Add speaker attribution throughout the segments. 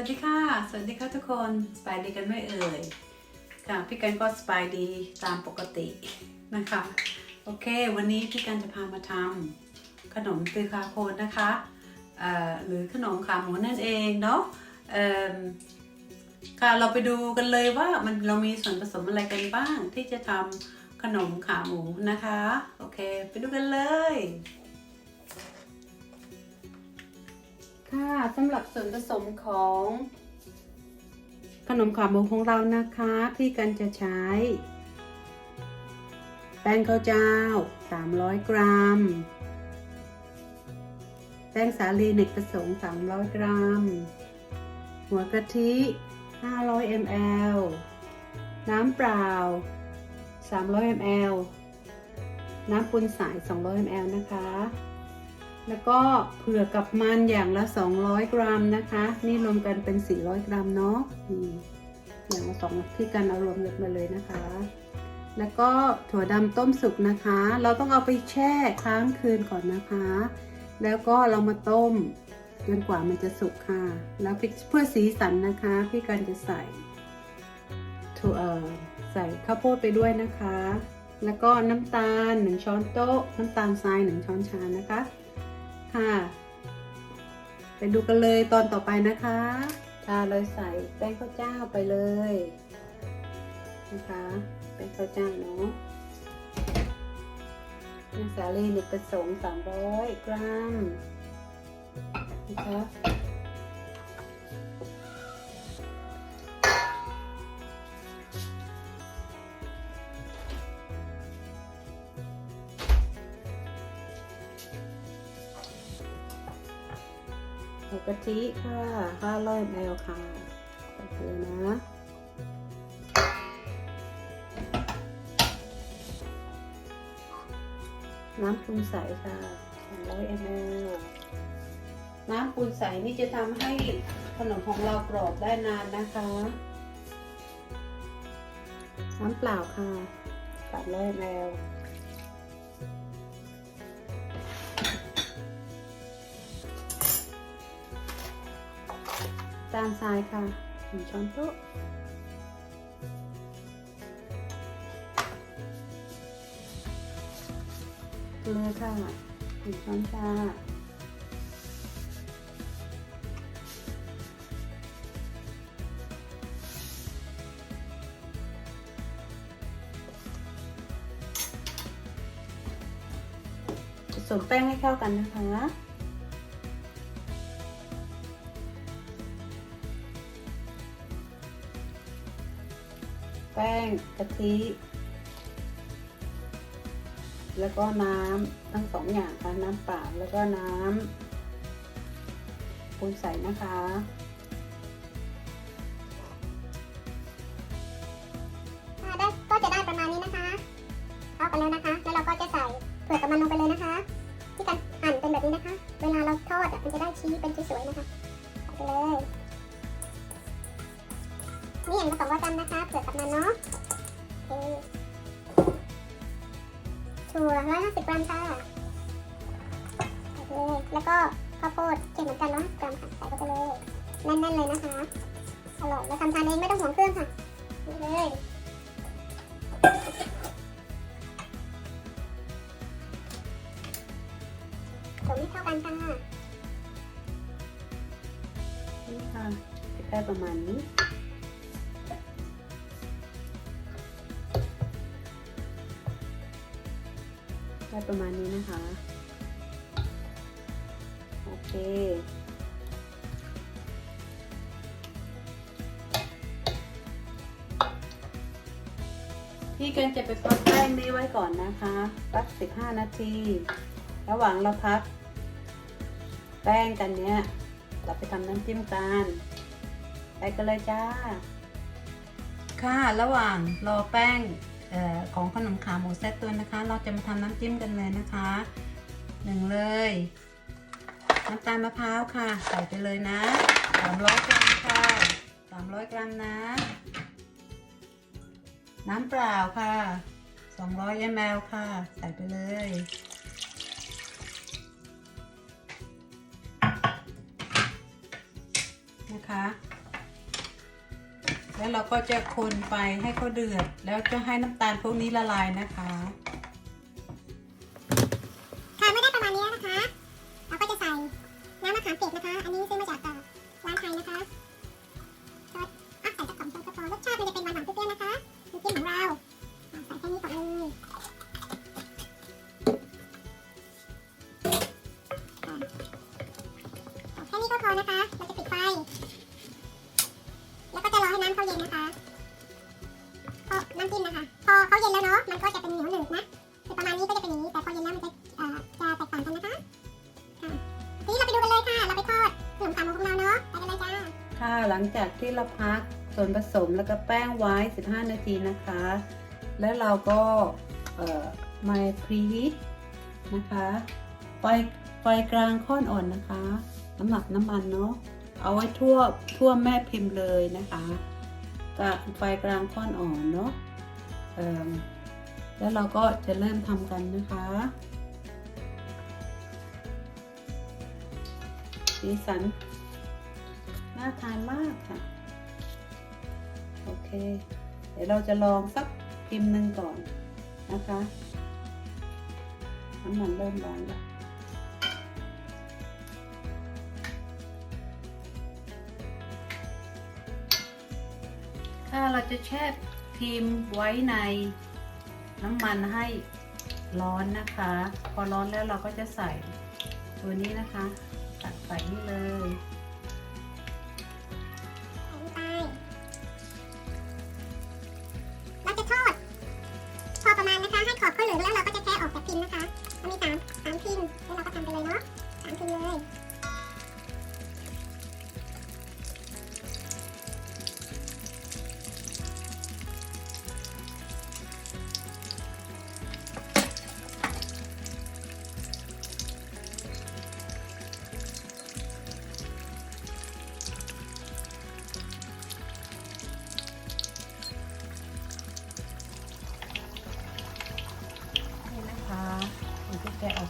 Speaker 1: วัสดีค่ะ สวัสดีค่ะทุกคนสบายดีกันไหม่เอ่ย ค่ะ พี่กันก็สบายดีตามปกตินะคะ โอเค วันนี้พี่กันจะพามาทำขนมตือคาโคนนะคะหรือขนมขาหมูนั่นเองเนาะค่ะ เราไปดูกันเลยว่ามันเรามีส่วนผสมอะไรกันบ้างที่จะทำขนมขาหมูนะคะ โอเค ไปดูกันเลย ค่ะสำหรับส่วนผสมของขนมขาหมูของเรานะคะพี่กันจะใช้ แป้งข้าวเจ้า 300 กรัม แป้งสาลีเนกประสงค์ 300 กรัม หัวกะทิ 500 ml น้ำเปล่า 300 ml น้ำปูนสาย 200 ml นะคะ แล้วก็เผือกกับมันอย่างละ 200 กรัมนะคะ นี่รวมกันเป็น 400 กรัมเนาะอย่างละสองที่กันเอารวมกันมาเลยนะคะ แล้วก็ถั่วดำต้มสุกนะคะ เราต้องเอาไปแช่ค้างคืนก่อนนะคะ แล้วก็เรามาต้มจนกว่ามันจะสุกค่ะ แล้วเพื่อสีสันนะคะพี่กันจะใส่ถั่วใส่ข้าวโพดไปด้วยนะคะ แล้วก็น้ำตาล 1 ช้อนโต๊ะ น้ำตาลทราย 1 ช้อนชานะคะ ค่ะ ไปดูกันเลยตอนต่อไปนะคะค่ะเลยใส่แป้งข้าวเจ้าไปเลยนะคะแป้งข้าวเจ้าเนาะแป้งสาลีหนึ่งผสมร้อยกรัมนะคะ หัวกะทิค่ะ500 ml ค่ะใส่ะไปเลยนะน้ำปูนใสค่ะ200 ml น้ำปูนใสนี่จะทำให้ขนมของเรากรอบได้นานนะคะ น้ำเปล่าค่ะ300 ml านทรายค่ะหนึ่งช้อนโต๊ะเกลือค่ะหนึ่งช้อนชาผสมแป้งให้เข้ากันนะคะ ป้งกะทิ แล้วก็น้ำทั้งสองอย่างค่ะน้ำเปล่าแล้วก็น้ำปูนใสนะคะ
Speaker 2: กรัมนะคะเผือกกับมันเนาะโอเคถั่วร้อยห้าสิบกรัมค่ะใส่ไปเลยแล้วก็ข้าวโพดเช่นเหมือนกันร้อยห้าสิบกรัมค่ะใส่เข้าไปเลยแน่นๆเลยนะคะอร่อยเราทำทานเองไม่ต้องห่วงเครื่องค่ะนี่เลยผสมให้เข้ากันค่ะ
Speaker 1: นี่ค่ะได้ประมาณนี้ ได้ประมาณนี้นะคะ โอเค พี่กันจะไปพักแป้งนี้ไว้ก่อนนะคะสัก 15 นาที ระหว่างเราพัก แป้งกันเนี้ย เราไปทำน้ำจิ้มกันไปกันเลยจ้า ค่ะ ระหว่างรอแป้ง ของขนมขาหมูเซตตัวนะคะ เราจะมาทำน้ำจิ้มกันเลยนะคะหนึ่งเลยน้ำตาลมะพร้าวค่ะ ใส่ไปเลยนะ300กรัมค่ะ300 กรัมนะ น้ำเปล่าค่ะ 200 ml ค่ะ ใส่ไปเลย นะคะ แล้วเราก็จะคนไปให้เขาเดือด แล้วจะให้น้ำตาลพวกนี้ละลายนะคะ
Speaker 2: ค่ะเมื่อได้ประมาณนี้นะคะ เราก็จะใส่น้ำมะขามเปียกนะคะ อันนี้ซื้อมาจากร้านไทยนะคะก็อะใส่สักสองช้อนก็พอรสชาติมันจะเป็นหวานๆเปรี้ยวๆนะคะน้ำจิ้มของเราใส่แค่นี้ก่อนเลยแค่นี้ก็พอนะคะ ที่เรา
Speaker 1: พักส่วนผสมแล้วก็แป้งไว้ 15 นาทีนะคะ แล้วเราก็มาพรีฮีทนะคะไฟไฟกลางค่อนอ่อนนะคะ น้ำหมักน้ำมันเนาะเอาไว้ทั่วทั่วแม่พิมพ์เลยนะคะกะไฟกลางค่อนอ่อนเนาะแล้วเราก็จะเริ่มทำกันนะคะสีสัน น่าทานมากค่ะ โอเค เดี๋ยวเราจะลองสักพิมพ์หนึ่งก่อนนะคะน้ำมันเริ่มร้อนแล้วถ้าเราจะแช่พิมพ์ไว้ในน้ำมันให้ร้อนนะคะ พอร้อนแล้วเราก็จะใส่ตัวนี้นะคะ ตักใส่นี่เลย
Speaker 2: ขอบเขาเหลือแล้วเราก็จะ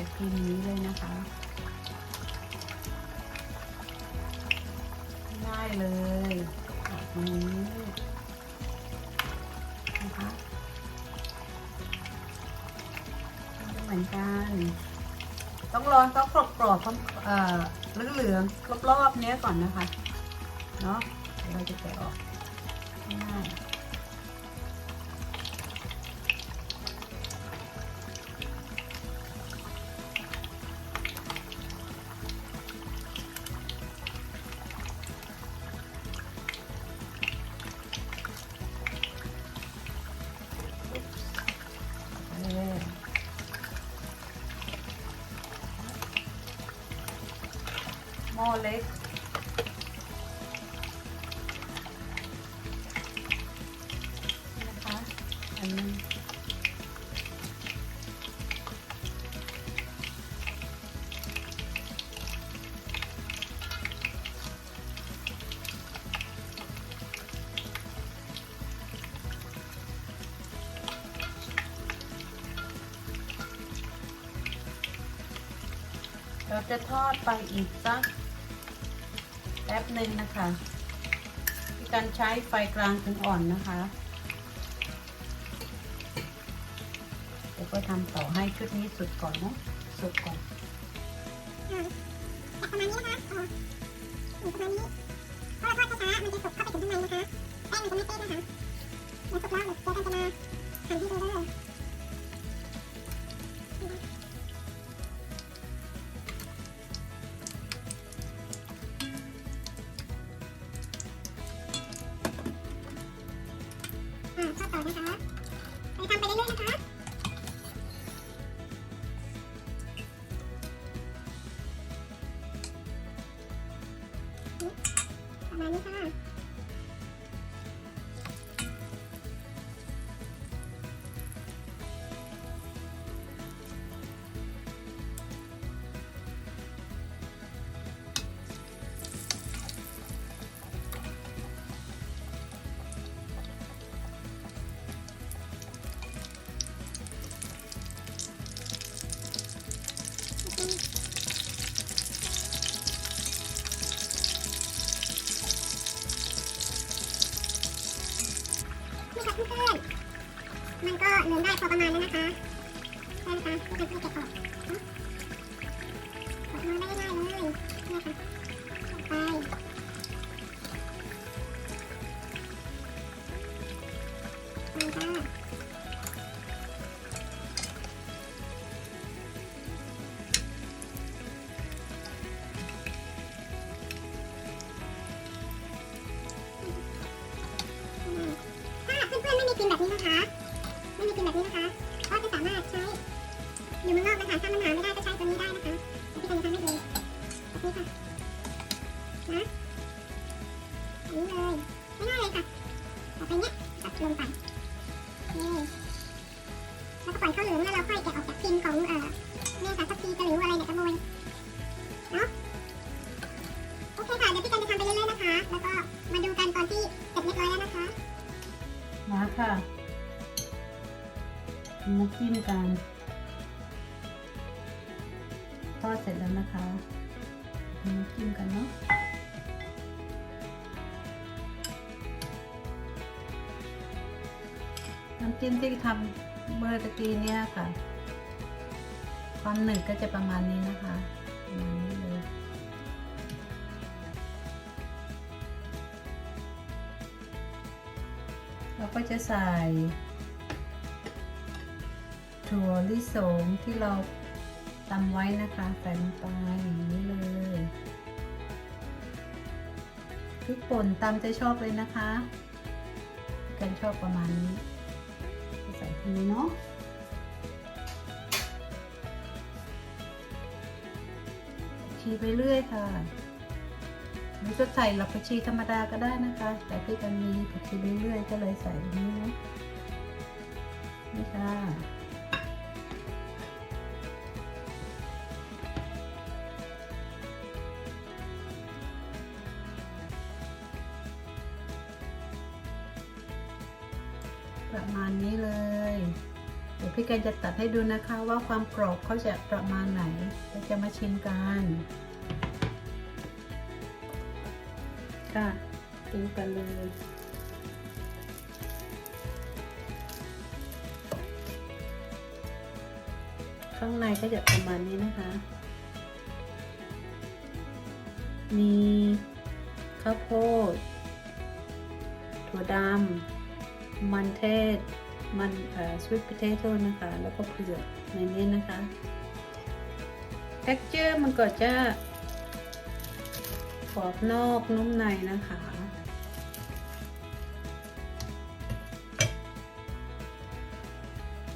Speaker 2: จะแกะ
Speaker 1: ออกจากพิมพ์นี้เลยนะคะ ง่ายเลยแบบนี้นะคะเหมือนกัน ต้องรอต้องกรอบกรอบๆเอ่อเหลืองๆรอบๆเนี้ยก่อนนะคะ เนาะเดี๋ยวเราจะแกะออกง่าย เล็ก นะคะอันนี้เราจะทอดไปอีกสัก ป๊บหนึ่งนะคะการใช้ไฟกลางถึงอ่อนนะคะเดี๋ยวก็ทำต่อให้ชุดนี้สุดก่อนเนาะสุดก่อน
Speaker 2: ประมาณนี้นะคะอ๋ออยู่ประมาณนี้เพราะเราทอดช้าๆมันจะสุกเข้าไปถึงข้างในนะคะแป้งมันจะไม่เป๊ะนะคะแล้วสุกแล้วเดี๋ยวเราจะมาหั่นให้ดูเลยอ่ Mm-hmm. จิ้มที่ทำเมื่อ
Speaker 1: ตะกี้เนี่ยค่ะความหนึ่งก็จะประมาณนี้นะคะประมาณนี้เลยเราก็จะใส่ถั่วลิสงที่เราตำไว้นะคะใส่ลงไปอย่างนี้เลยพริกป่นตำใจชอบเลยนะคะกันชอบประมาณนี้ นี้เนาะชีไปเรื่อยค่ะหรือจะใส่หลักผักชีธรรมดาก็ได้นะคะ แต่พี่กันมีผักชีเรื่อยๆก็เลยใส่แบบนี้นะนี่ค่ะ ประมาณนี้เลย เดี๋ยวพี่กันจะตัดให้ดูนะคะว่าความกรอบเขาจะประมาณไหนเราจะมาชิมกันค่ะดูกันเลยข้างในก็จะประมาณนี้นะคะ มีข้าวโพดถั่วดำ มันเทศ มันเอ่อสวีท p พ t a t o นะคะ แล้วก็เผือกในนี้นะคะ texture มันก็จะกรอบนอกนุ่มในนะคะ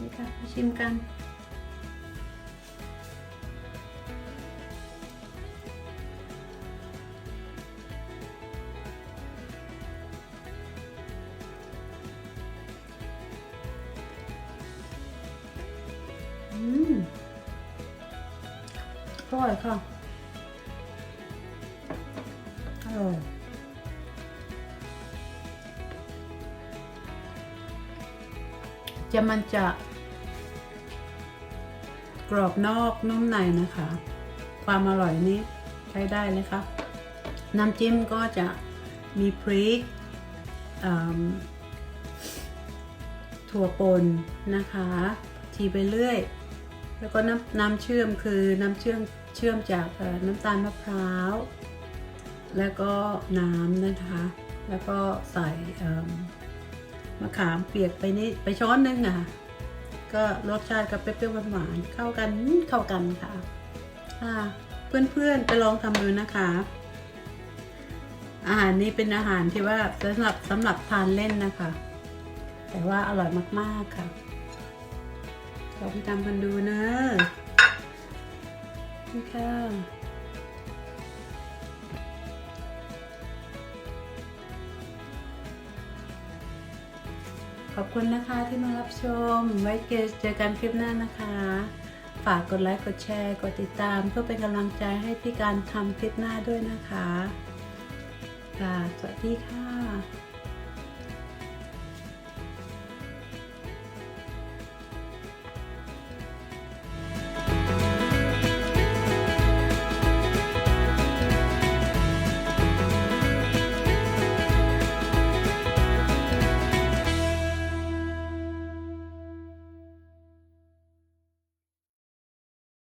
Speaker 1: นี่ค่ะชิมกัน ร่อยค่ะ อร่อยจะมันจะกรอบนอกนุ่มในนะคะ ความอร่อยนี้ใช้ได้เลยค่ะน้ำจิ้มก็จะมีพริกถั่วป่นนะคะ ทีไปเรื่อย แล้วก็น้ำน้ำเชื่อมคือน้ำเชื่อม เชื่อมจากน้ำตาลมะพร้าว แล้วก็น้ำนะคะ แล้วก็ใส่มะขามเปียกไปนี่ไปช้อนนึงอะค่ะก็รสชาติก็เปรี้ยวหวานเข้ากันเข้ากันค่ะค่ะเพื่อนๆไปลองทำดูนะคะ อาหารนี้เป็นอาหารที่ว่าสำหรับสำหรับทานเล่นนะคะ แต่ว่าอร่อยมากๆค่ะลองไปทำกันดูเนะ นี่ค่ะขอบคุณนะคะที่มารับชม ไว้เจอกันคลิปหน้านะคะ ฝากกดไลค์ กดแชร์ กดติดตามเพื่อเป็นกำลังใจให้พี่การทำคลิปหน้าด้วยนะคะค่ะสวัสดีค่ะ